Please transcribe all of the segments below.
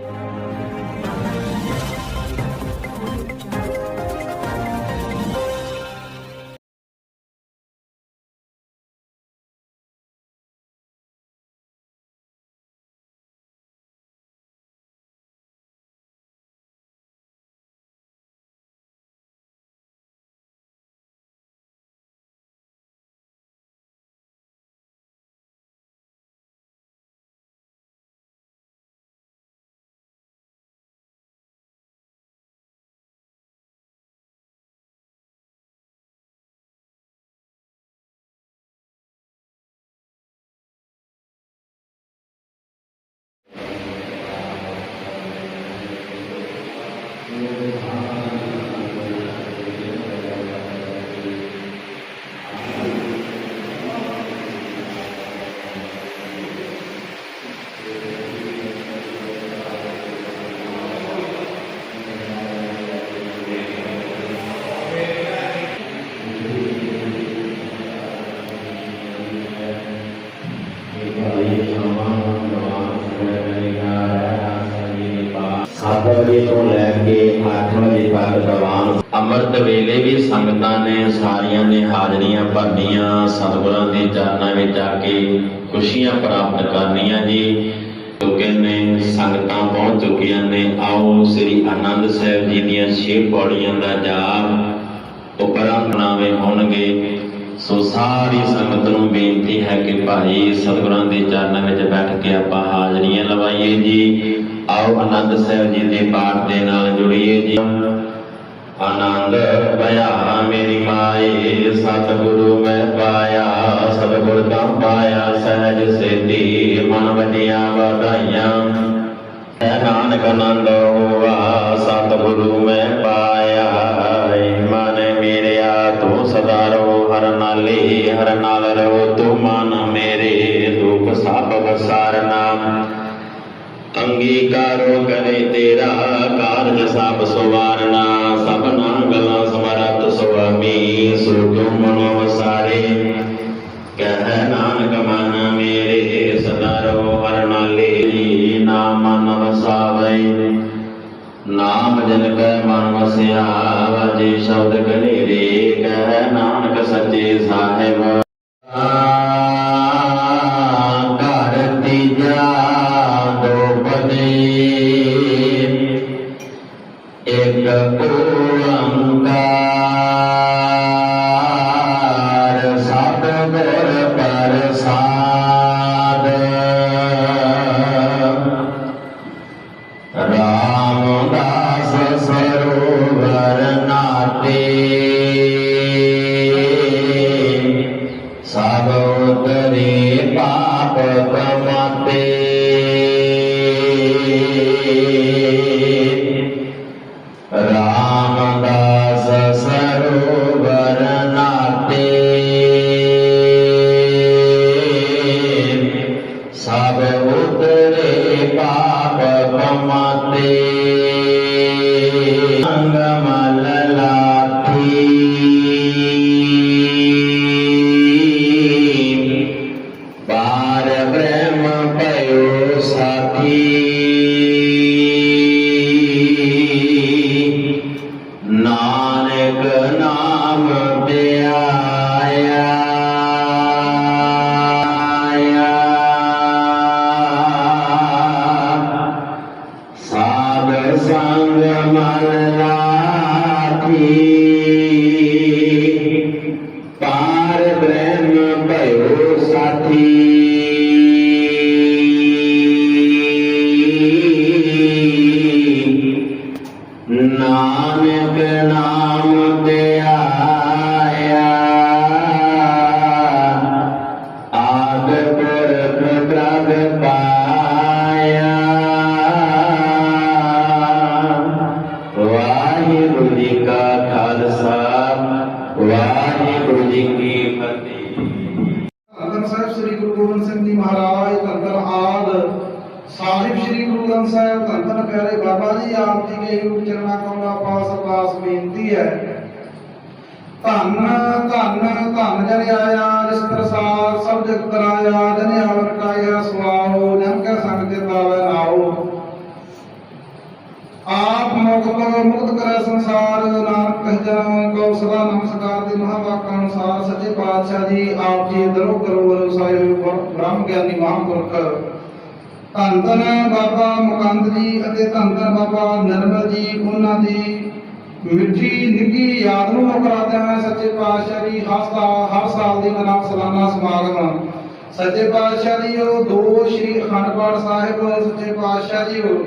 なるほど。ਵਜੇ ਅੰਮ੍ਰਿਤ ਵੇਲੇ ਵੀ ਸੰਗਤਾਂ ਨੇ ਸਾਰੀਆਂ ਨੇ ਹਾਜ਼ਰੀਆਂ ਭਰਨੀਆਂ, ਸਤਿਗੁਰਾਂ ਦੇ ਚਰਨਾਂ ਵਿੱਚ ਆ ਕੇ ਖੁਸ਼ੀਆਂ ਪ੍ਰਾਪਤ ਕਰਨੀਆਂ ਜੀ। ਚੁੱਕੇ ਨੇ ਸੰਗਤਾਂ ਪਹੁੰਚ ਚੁੱਕੀਆਂ ਨੇ। ਆਓ ਸ੍ਰੀ ਆਨੰਦ ਸਾਹਿਬ ਜੀ ਦੀਆਂ ਛੇ ਪੌੜੀਆਂ ਦਾ ਜਾਪ ਉਪਰੰਤ ਨਾਵੇਂ ਹੋਣਗੇ। ਸੋ ਸਾਰੀ ਸੰਗਤ ਨੂੰ ਬੇਨਤੀ ਹੈ ਕਿ ਭਾਈ ਸਤਿਗੁਰਾਂ ਦੇ ਚਰਨਾਂ ਵਿੱਚ ਬੈਠ ਕੇ ਆਪਾਂ ਹਾਜ਼ਰੀਆਂ ਲਵਾਈਏ ਜੀ। ਆਓ ਆਨੰਦ ਸਾਹਿਬ ਜੀ ਦੇ ਪਾਠ ਦੇ ਨਾਲ ਜੁੜੀਏ ਜੀ। ਆਨੰਦ ਪਿਆ ਮੇਰੀ ਮਾਏ, ਸਤਿਗੁਰੂ ਮੈਂ ਪਾਇਆ, ਸਤਿਗੁਰ ਦਾ ਪਾਇਆ, ਸਹਿਜ ਸੇਤੀ ਮਨ ਵਜਿਆ ਵਧਾਈਆਂ। ਨਾਨਕ ਆਨੰਦ ਹੋਆ ਸੁਆਮੀ ਸੋ ਤੁਮ ਮਨੋ ਵਸਾਰੇ। ਕਹਿ ਨਾਨਕ ਮਨ ਮੇਰੇ, ਸਦਾ ਰੋ ਹਰ ਨਾਲੇ। ਨਾਮ ਮਨ ਵਸਾਵੇ। ਨਾਮ ਜਨ ਕੈ ਮਨ ਵਸਿਆ, ਵਾਜੇ ਸ਼ਬਦ ਕਨੇਰੇ ਕਹਿ ਨਾਨਕ ਸੱਚੇ ਸਾਹਿਬ। ਘਰ ਤੀਜਾ ਦੋਪਦੇ ਇੱਕ ਓੰਕਾਰ ਸਭ ਉਤਰੇ ਪਾਪ ਕਮਾਤੇ ਅੰਗ ਮਲ ਲਾਥੀ ਪਾਰ ਬ੍ਰਹਮ ਭਇਓ ਸਾਥੀ ਨਾਨਕ ਨਾਮ ਦੇ Sati ਜਨ ਆਇਆ ਜਿਸ ਪ੍ਰਸਾਦ ਸਭ ਜਗ ਕਰਾਇਆ ਜਨ ਆਵਰ ਕਾਇਆ ਸੁਆਓ ਜਨ ਕੈ ਸੰਗ ਤੇ ਪਾਵੈ ਨਾਓ ਭਵ ਮੁਕਤ ਕਰੈ ਸੰਸਾਰ, ਨਾਨਕ ਕਹਿ ਜਨ ਸਦਾ ਨਮਸਕਾਰ ਦੇ ਮਹਾਵਾਕਾਂ ਅਨੁਸਾਰ, ਸੱਚੇ ਪਾਤਸ਼ਾਹ ਜੀ, ਆਪ ਜੀ ਦਰੋ ਕਰੋ ਵਰੋ ਸਾਹਿਬ ਬ੍ਰਹਮ ਗਿਆਨੀ ਮਹਾਂਪੁਰਖ। ਧੰਨ ਧੰਨ ਬਾਬਾ ਮੁਕੰਦ ਜੀ ਅਤੇ ਧੰਨ ਧੰਨ ਬਾਬਾ ਨਿਰਮਲ ਜੀ, ਉਹਨਾਂ ਦੀ ਮਿੱਠੀ ਨਿੱਘੀ ਯਾਦ ਨੂੰ ਮੁਕਰਾਦੇ ਹੋਏ ਸੱਚੇ ਪਾਤਸ਼ਾਹ ਜੀ ਹਸਤਾ ਹਰ ਸਾਲ ਦੀ ਮਨਾ ਸਾਲਾਨਾ ਸਮਾਗਮ। ਸੱਚੇ ਪਾਤਸ਼ਾਹ ਜੀ ਉਹ ਦੋ ਸ਼੍ਰੀ ਅਖੰਡ ਪਾਠ ਸਾਹਿਬ, ਸੱਚੇ ਪਾਤਸ਼ਾਹ ਜੀ ਉਹ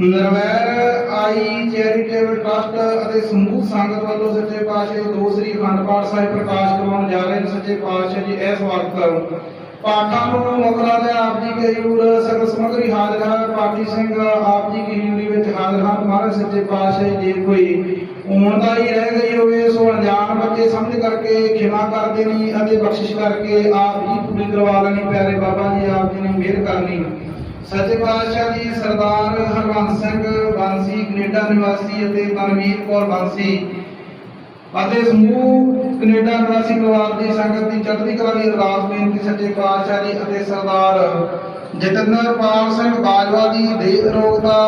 ਨਿਰਵੈਰ ਆਈ ਚੈਰੀਟੇਬਲ ਟਰਸਟ ਅਤੇ ਸਮੂਹ ਸੰਗਤ ਵੱਲੋਂ ਸੱਚੇ ਪਾਤਸ਼ਾਹ ਦੋ ਸ੍ਰੀ ਅਖੰਡ ਪਾਠ ਸਾਹਿਬ ਪ੍ਰਕਾਸ਼ ਕਰਵਾਉਣ ਜਾ ਰਹੇ ਨੇ ਸੱਚੇ ਪਾਤਸ਼ਾਹ ਜੀ, ਇਸ ਵਕਤ। ਪਾਠਾਂ ਨੂੰ ਮੁਕਰਾ ਦੇ ਆਪ ਜੀ ਕੇ ਯੂਰ ਸਗਲ ਸਮਗਰੀ ਹਾਜ਼ਰ ਹੈ ਪਾਠੀ ਸਿੰਘ ਆਪ ਜੀ ਕੀ ਹਜ਼ੂਰੀ ਵਿੱਚ ਹਾਜ਼ਰ ਹਨ। ਮਹਾਰਾਜ ਸੱਚੇ ਪਾਤਸ਼ਾਹ ਜੇ ਕੋਈ ਉਮਣਦਾ ਹੀ ਰਹਿ ਗਈ ਹੋਵੇ, ਸੋ ਅਣਜਾਣ ਬੱਚੇ ਸਮਝ ਕਰਕੇ, ਖਿਮਾ ਕਰ ਦੇਣੀ ਅਤੇ ਬਖਸ਼ਿਸ਼ ਕਰਕੇ ਆਪ ਜੀ ਪੂਰੀ ਕਰਵਾ ਲੈਣੀ। ਪਿਆਰੇ ਬਾਬਾ ਜੀ, ਆਪ ਜੀ ਨੇ ਮਿਹਰ ਕਰਨੀ। ਸੱਚੇ ਪਾਤਸ਼ਾਹ ਜੀ, ਸਰਦਾਰ ਹਰਵੰਸ ਸਿੰਘ ਬਾਂਸੀ, ਕੈਨੇਡਾ ਨਿਵਾਸੀ ਅਤੇ ਤਨਵੀਰ ਕੌਰ ਬਾਂਸੀ ਅਤੇ ਸਮੂਹ ਕੈਨੇਡਾ ਨਿਵਾਸੀ ਪਰਿਵਾਰ ਦੀ ਸੰਗਤ ਦੀ ਚੜ੍ਹਦੀ ਕਲਾ ਦੀ ਅਰਦਾਸ, ਬੇਨਤੀ, ਸੱਚੇ ਪਾਤਸ਼ਾਹ ਜੀ ਅਤੇ ਸਰਦਾਰ ਜਤਿੰਦਰ ਪਾਲ ਸਿੰਘ ਬਾਜਵਾ ਦੀ ਦੇਹ ਰੋਗਤਾ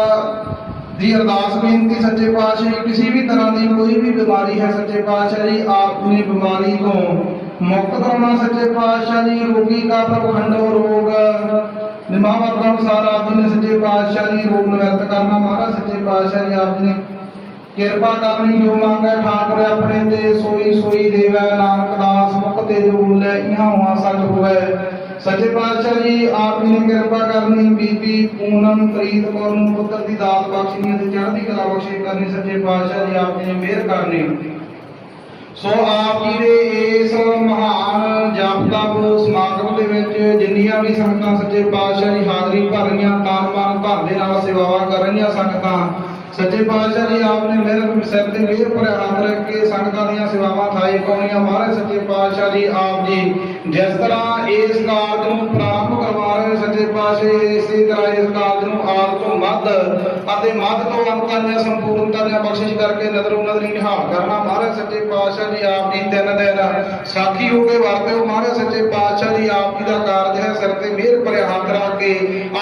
ਦੀ ਅਰਦਾਸ, ਬੇਨਤੀ, ਸੱਚੇ ਪਾਤਸ਼ਾਹ ਕਿਸੇ ਵੀ ਤਰ੍ਹਾਂ ਦੀ ਕੋਈ ਵੀ ਬਿਮਾਰੀ ਹੈ ਸੱਚੇ ਪਾਤਸ਼ਾਹ ਜੀ, ਆਪ ਨੇ ਬਿਮਾਰੀ ਤੋਂ ਮੁਕਤ ਕਰਾਉਣਾ ਸੱਚੇ ਪਾਤਸ਼ਾਹ ਜੀ। ਰੋਗੀ ਕਾ ਪ੍ਰਖੰਡੋ ਰੋਗ ਨਿਮਾਵਤ ਅਨੁਸਾਰ ਆਪ ਨੇ ਸੱਚੇ ਪਾਤਸ਼ਾਹ ਜੀ, ਰੋਗ ਨਿਵਰਤ ਕਰਨਾ। ਮਹਾਰਾਜ, ਸੱਚੇ ਪਾਤਸ਼ਾਹ ਜੀ ਆਪ ਜੀ ਨੇ ਕਿਰਪਾ ਕਰਨੀ ਜੋ ਮੰਗੈ ਠਾਕੁਰ ਆਪਣੇ ਤੇ, ਸੋਈ ਸੋਈ ਦੇਵੈ, ਨਾਨਕ ਦਾਸ ਮੁਖ ਤੇ ਜੋ ਬੋਲੇ ਇਹਾਂ ਹੁਆ ਸੱਚ ਹੋਵੇ। ਸੱਚੇ ਪਾਤਸ਼ਾਹ ਜੀ, ਆਪ ਨੇ ਕਿਰਪਾ ਕਰਨੀ, ਬੀਬੀ ਪੂਨਮ ਪ੍ਰੀਤ ਕੌਰ ਨੂੰ ਪੁੱਤਰ ਦੀ ਦਾਤ ਬਖਸ਼ਣੀ ਅਤੇ ਚੜ੍ਹਦੀ ਕਲਾ ਬਖਸ਼ੀ ਕਰਨੀ, ਸੱਚੇ ਪਾਤਸ਼ਾਹ ਜੀ, ਆਪ ਨੇ ਮਿਹਰ ਕਰਨੀ। ਸੋ ਆਪ ਜੀ ਦੇ ਇਸ ਮਹਾਨ ਜਪ ਸਮਾਗਮ ਦੇ ਵਿੱਚ ਜਿੰਨੀਆਂ ਵੀ ਸੰਗਤਾਂ ਸੱਚੇ ਪਾਤਸ਼ਾਹ ਦੀ ਹਾਜ਼ਰੀ ਭਰ ਰਹੀਆਂ ਤਾਨ ਮਾਨ ਭਰ ਦੇ ਨਾਲ ਸੇਵਾਵਾਂ ਕਰ ਰਹੀਆਂ ਸੰਗਤਾਂ ਸੱਚੇ ਪਾਤਸ਼ਾਹ ਜੀ ਆਪ ਨੇ ਮੇਰੇ ਸਿਰ ਤੇ ਮਿਹਰ ਭਰਿਆ ਹੱਥ ਰੱਖ ਕੇ ਸੰਗਤਾਂ ਦੀਆਂ ਸੇਵਾਵਾਂ ਥਾਈ ਪਾਉਣੀਆਂ। ਮਹਾਰਾਜ ਸੱਚੇ ਪਾਤਸ਼ਾਹ ਜੀ, ਆਪ ਜੀ ਜਿਸ ਤਰ੍ਹਾਂ ਇਸ ਕਾਰਜ ਨੂੰ ਪ੍ਰਾਰੰਭ ਕਰਵਾ ਰਹੇ ਸੱਚੇ ਪਾਤਸ਼ਾਹ, ਇਸੇ ਤਰ੍ਹਾਂ ਇਸ ਕਾਰਜ ਨੂੰ ਆਦ ਤੋਂ ਮੱਧ ਅਤੇ ਮੱਧ ਤੋਂ ਅੰਤ ਤੱਕ ਸੰਪੂਰਨਤਾ ਦੀਆਂ ਬਖਸ਼ਿਸ਼ ਕਰਕੇ ਨਜ਼ਰੋਂ ਨਜ਼ਰੀ ਨਿਹਾਲ ਕਰਨਾ। ਮਹਾਰਾਜ ਸੱਚੇ ਪਾਤਸ਼ਾਹ ਜੀ, ਆਪ ਜੀ ਤਿੰਨ ਦਿਨ ਸਾਖੀ ਹੋ ਕੇ ਵਰਤਿਓ ਮਹਾਰਾਜ ਸੱਚੇ ਪਾਤਸ਼ਾਹ ਜੀ, ਆਪ ਜੀ ਦਾ ਕਾਰਜ ਹੈ ਸਿਰ ਤੇ ਮਿਹਰ ਭਰਿਆ ਹੱਥ ਰੱਖ ਕੇ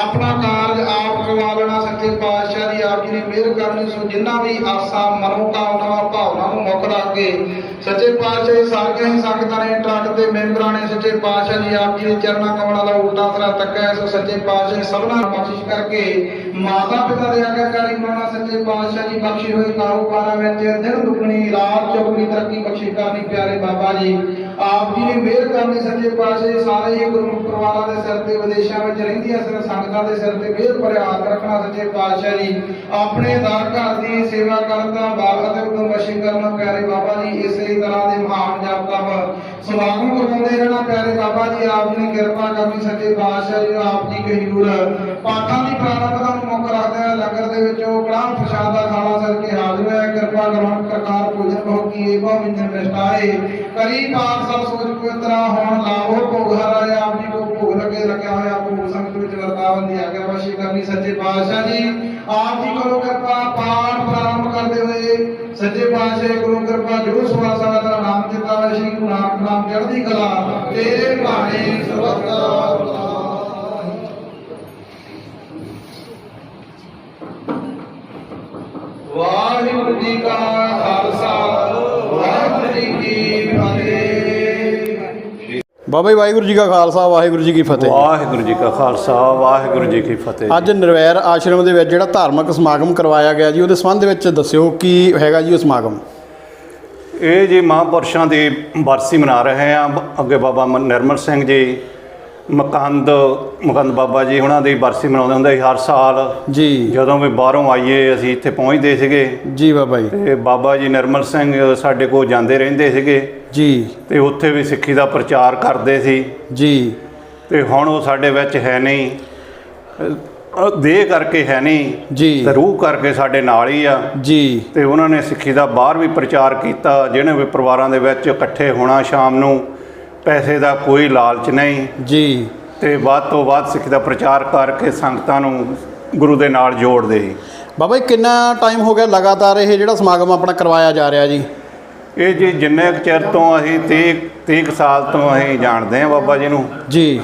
ਆਪਣਾ ਕਾਰਜ ਆਪ ਕਰਵਾ ਲੈਣਾ। ਸੱਚੇ ਪਾਤਸ਼ਾਹ ਮਿਹਰ ਕਰਨੀ ਸੋ ਜਿੰਨਾ ਵੀ ਆਸਾ ਮਨੋਕਾਮਨਾ ਭਾਵਨਾ ਨੂੰ ਮੁੱਖ ਰੱਖ ਕੇ ਸੱਚੇ ਪਾਤਸ਼ਾਹ ਜੀ, ਸਾਰੀਆਂ ਹੀ ਸੰਗਤਾਂ ਨੇ ਟਰੱਕ ਤੇ ਮੈਂਬਰਾਂ ਨੇ ਸੱਚੇ ਪਾਤਸ਼ਾਹ ਜੀ, ਆਪ ਜੀ ਦੇ ਚਰਨਾਂ ਕਮਲਾਂ ਦਾ ਉਲਟਾ ਸਰਾ ਤੱਕਿਆ ਸੋ ਸੱਚੇ ਪਾਤਸ਼ਾਹ ਜੀ, ਸਭਨਾਂ ਬਖਸ਼ਿਸ਼ ਕਰਕੇ ਮਾਤਾ ਪਿਤਾ ਦੇ ਆਗਿਆਕਾਰੀ ਬਣਾਉਣਾ ਸੱਚੇ ਪਾਤਸ਼ਾਹ ਜੀ ਬਖਸ਼ੀ ਹੋਈ ਕਾਰੋਬਾਰਾਂ ਵਿੱਚ ਦਿਨ ਦੁਗਣੀ, ਰਾਤ ਚੌਗਣੀ ਤਰੱਕੀ ਬਖਸ਼ੀ ਕਰਨੀ ਪਿਆਰੇ ਬਾਬਾ ਜੀ। ਆਪ ਜੀ ਨੇ ਮਿਹਰ ਕਰਨੀ ਸੱਚੇ ਪਾਤਸ਼ਾਹ ਸਾਰੇ ਹੀ ਗੁਰਮੁਖ ਪਰਿਵਾਰਾਂ ਦੇ ਸਿਰ ਤੇ, ਵਿਦੇਸ਼ਾਂ ਵਿੱਚ ਰਹਿੰਦੀਆਂ ਸਿਰ ਸੰਗਤਾਂ ਦੇ ਸਿਰ ਤੇ ਮਿਹਰ ਭਰਿਆ ਹੱਥ ਰੱਖਣਾ ਸੱਚੇ ਪਾਤਸ਼ਾਹ ਜੀ। ਆਪਣੇ ਦਰ ਘਰ ਦੀ ਸੇਵਾ ਕਰਦਾ ਬਾਗ ਅਤੇ ਉਦਮ ਬਖਸ਼ੀ ਕਰਨਾ ਪਿਆਰੇ ਬਾਬਾ ਤਪ ਸਮਾਗਮ ਕਰਵਾਉਂਦੇ ਰਹਿਣਾ ਪਿਆਰੇ ਬਾਬਾ ਜੀ ਆਪ ਜੀ ਨੇ ਕਿਰਪਾ ਕਰਨੀ ਸੱਚੇ ਪਾਤਸ਼ਾਹ ਜੀ ਆਪ ਜੀ ਕੇ ਹਜ਼ੂਰ ਪਾਠਾਂ ਦੀ ਪ੍ਰਾਰੰਭਤਾ ਨੂੰ ਮੁੱਖ ਰੱਖਦੇ ਹੋਏ ਲੰਗਰ ਦੇ ਵਿੱਚੋਂ ਕੜਾਹ ਪ੍ਰਸ਼ਾਦ ਦਾ ਖਾਣਾ ਸਰ ਕੇ ਹਾਜ਼ਰ ਹੈ ਕਿਰਪਾ ਕਰੋ ਪ੍ਰਕਾਰ ਭੋਜਨ ਭੋਗ ਕੀ ਏਕੋ ਵਿੰਜਨ ਵਿਸਟਾਏ ਕਰੀ ਪਾਕ ਸਭ ਸੋਚ ਪਵਿੱਤਰਾ ਹੋਣ ਲਾਭੋ ਭੋਗ ਹਰਾਏ ਹੋਏ ਸੱਚੇ ਪਾਤਸ਼ਾਹ ਗੁਰੂ ਕਿਰਪਾ ਜੋ ਸੁਆਸਾ ਦਾ ਨਾਮ ਦਿੱਤਾ ਹੋਇਆ ਸ਼੍ਰੀ ਗੁਰੂ ਨਾਨਕ ਨਾਮ ਚੜ੍ਹਦੀ ਕਲਾ। ਤੇਰੇ ਭਾਣੇ ਸਰਬੱਤ ਵਾਹਿਗੁਰੂ ਜੀ ਕਾ ਖਾਲਸਾ। ਬਾਬਾ ਜੀ ਵਾਹਿਗੁਰੂ ਜੀ ਕਾ ਖਾਲਸਾ ਵਾਹਿਗੁਰੂ ਜੀ ਕੀ ਫਤਿਹ। ਵਾਹਿਗੁਰੂ ਜੀ ਕਾ ਖਾਲਸਾ ਵਾਹਿਗੁਰੂ ਜੀ ਕੀ ਫਤਿਹ। ਅੱਜ ਨਿਰਵੈਰ ਆਸ਼ਰਮ ਦੇ ਵਿੱਚ ਜਿਹੜਾ ਧਾਰਮਿਕ ਸਮਾਗਮ ਕਰਵਾਇਆ ਗਿਆ ਜੀ ਉਹਦੇ ਸੰਬੰਧ ਵਿੱਚ ਦੱਸਿਓ ਕੀ ਹੈਗਾ ਜੀ ਉਹ ਸਮਾਗਮ? ਇਹ ਜੀ ਮਹਾਂਪੁਰਸ਼ਾਂ ਦੀ ਬਰਸੀ ਮਨਾ ਰਹੇ ਆ ਅੱਗੇ ਬਾਬਾ ਨਿਰਮਲ ਸਿੰਘ ਜੀ ਮਕੰਦ ਮਕੰਦ ਬਾਬਾ ਜੀ ਉਹਨਾਂ ਦੀ ਬਰਸੀ ਮਨਾਉਂਦੇ ਹੁੰਦੇ ਸੀ ਹਰ ਸਾਲ। ਜੀ। ਜਦੋਂ ਵੀ ਬਾਹਰੋਂ ਆਈਏ ਅਸੀਂ ਇੱਥੇ ਪਹੁੰਚਦੇ ਸੀਗੇ। ਜੀ ਬਾਬਾ ਜੀ। ਤੇ ਬਾਬਾ ਜੀ ਨਿਰਮਲ ਸਿੰਘ ਸਾਡੇ ਕੋਲ ਜਾਂਦੇ ਰਹਿੰਦੇ ਸੀਗੇ। ਜੀ। ਤੇ ਉੱਥੇ ਵੀ ਸਿੱਖੀ ਦਾ ਪ੍ਰਚਾਰ ਕਰਦੇ ਸੀ। ਜੀ। ਤੇ ਹੁਣ ਉਹ ਸਾਡੇ ਵਿੱਚ ਹੈ ਨਹੀਂ। ਦੇਹ ਕਰਕੇ ਹੈ ਨਹੀਂ। ਜੀ। ਤੇ ਰੂਹ ਕਰਕੇ ਸਾਡੇ ਨਾਲ ਹੀ ਆ। ਜੀ। ਤੇ ਉਹਨਾਂ ਨੇ ਸਿੱਖੀ ਦਾ ਬਾਹਰ ਵੀ ਪ੍ਰਚਾਰ ਕੀਤਾ ਜਿਹਨੇ ਵੀ ਪਰਿਵਾਰਾਂ ਦੇ ਵਿੱਚ ਇਕੱਠੇ ਹੋਣਾ ਸ਼ਾਮ ਨੂੰ। ਪੈਸੇ ਦਾ ਕੋਈ ਲਾਲਚ ਨਹੀਂ। ਜੀ। ਤੇ ਵੱਧ ਤੋਂ ਵੱਧ ਸਿੱਖੀ ਦਾ ਪ੍ਰਚਾਰ ਕਰਕੇ ਸੰਗਤਾਂ ਨੂੰ ਗੁਰੂ ਦੇ ਨਾਲ ਜੋੜਦੇ। ਬਾਬਾ ਜੀ ਕਿੰਨਾ ਟਾਈਮ ਹੋ ਗਿਆ ਲਗਾਤਾਰ ਇਹ ਜਿਹੜਾ ਸਮਾਗਮ ਆਪਣਾ ਕਰਵਾਇਆ ਜਾ ਰਿਹਾ ਜੀ? ਇਹ ਜੀ ਜਿੰਨੇ ਚਿਰ ਤੋਂ ਅਸੀਂ 30 30 ਕੁ ਸਾਲ ਤੋਂ ਅਸੀਂ ਜਾਣਦੇ ਹਾਂ ਬਾਬਾ ਜੀ ਨੂੰ। ਜੀ।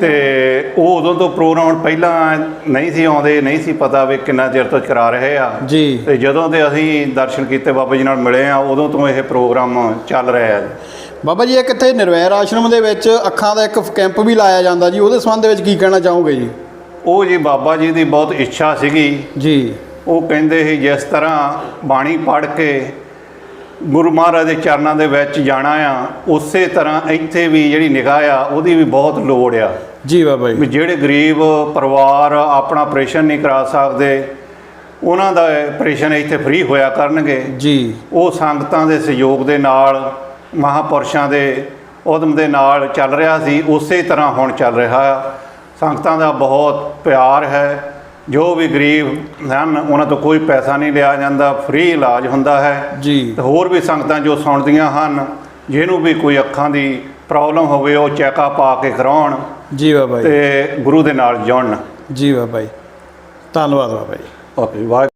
ਤੇ ਉਹ ਉਦੋਂ ਤੋਂ ਪ੍ਰੋਗਰਾਮ ਪਹਿਲਾਂ ਨਹੀਂ ਸੀ ਆਉਂਦੇ ਨਹੀਂ ਸੀ ਪਤਾ ਵੀ ਕਿੰਨਾ ਚਿਰ ਤੋਂ ਕਰਾ ਰਹੇ ਆ। ਜੀ। ਤੇ ਜਦੋਂ ਦੇ ਅਸੀਂ ਦਰਸ਼ਨ ਕੀਤੇ ਬਾਬਾ ਜੀ ਨਾਲ ਮਿਲੇ ਆ ਉਦੋਂ ਤੋਂ ਇਹ ਪ੍ਰੋਗਰਾਮ ਚੱਲ ਰਿਹਾ ਹੈ। ਬਾਬਾ ਜੀ ਇਹ ਕਿੱਥੇ ਨਿਰਵੈਰ ਆਸ਼ਰਮ ਦੇ ਵਿੱਚ ਅੱਖਾਂ ਦਾ ਇੱਕ ਕੈਂਪ ਵੀ ਲਾਇਆ ਜਾਂਦਾ ਜੀ ਉਹਦੇ ਸੰਬੰਧ ਵਿੱਚ ਕੀ ਕਹਿਣਾ ਚਾਹੋਗੇ ਜੀ? ਉਹ ਜੀ ਬਾਬਾ ਜੀ ਦੀ ਬਹੁਤ ਇੱਛਾ ਸੀਗੀ। ਜੀ। ਉਹ ਕਹਿੰਦੇ ਸੀ ਜਿਸ ਤਰ੍ਹਾਂ ਬਾਣੀ ਪੜ੍ਹ ਕੇ ਗੁਰੂ ਮਹਾਰਾਜ ਦੇ ਚਰਨਾਂ ਦੇ ਵਿੱਚ ਜਾਣਾ ਆ ਉਸੇ ਤਰ੍ਹਾਂ ਇੱਥੇ ਵੀ ਜਿਹੜੀ ਨਿਗਾਹ ਆ ਉਹਦੀ ਵੀ ਬਹੁਤ ਲੋੜ ਆ। ਜੀ ਬਾਬਾ ਜੀ। ਜਿਹੜੇ ਗਰੀਬ ਪਰਿਵਾਰ ਆਪਣਾ ਆਪਰੇਸ਼ਨ ਨਹੀਂ ਕਰਾ ਸਕਦੇ ਉਹਨਾਂ ਦਾ ਆਪਰੇਸ਼ਨ ਇੱਥੇ ਫ੍ਰੀ ਹੋਇਆ ਕਰਨਗੇ। ਜੀ। ਉਹ ਸੰਗਤਾਂ ਦੇ ਸਹਿਯੋਗ ਦੇ ਨਾਲ ਮਹਾਪੁਰਸ਼ਾਂ ਦੇ ਉਦਮ ਦੇ ਨਾਲ ਚੱਲ ਰਿਹਾ ਸੀ ਉਸੇ ਤਰ੍ਹਾਂ ਹੁਣ ਚੱਲ ਰਿਹਾ। ਸੰਗਤਾਂ ਦਾ ਬਹੁਤ ਪਿਆਰ ਹੈ। ਜੋ ਵੀ ਗਰੀਬ ਹਨ ਉਹਨਾਂ ਤੋਂ ਕੋਈ ਪੈਸਾ ਨਹੀਂ ਲਿਆ ਜਾਂਦਾ ਫ੍ਰੀ ਇਲਾਜ ਹੁੰਦਾ ਹੈ। ਜੀ। ਤੇ ਹੋਰ ਵੀ ਸੰਗਤਾਂ ਜੋ ਸੁਣਦੀਆਂ ਹਨ ਜਿਹਨੂੰ ਵੀ ਕੋਈ ਅੱਖਾਂ ਦੀ ਪ੍ਰੋਬਲਮ ਹੋਵੇ ਉਹ ਚੈੱਕਅਪ ਆ ਕੇ ਕਰਾਉਣ ਜੀ ਬਾਬਾ ਜੀ। ਤੇ ਗੁਰੂ ਦੇ ਨਾਲ ਜੁੜਨ। ਜੀ ਬਾਬਾ ਜੀ। ਧੰਨਵਾਦ ਬਾਬਾ ਜੀ। ਓਕੇ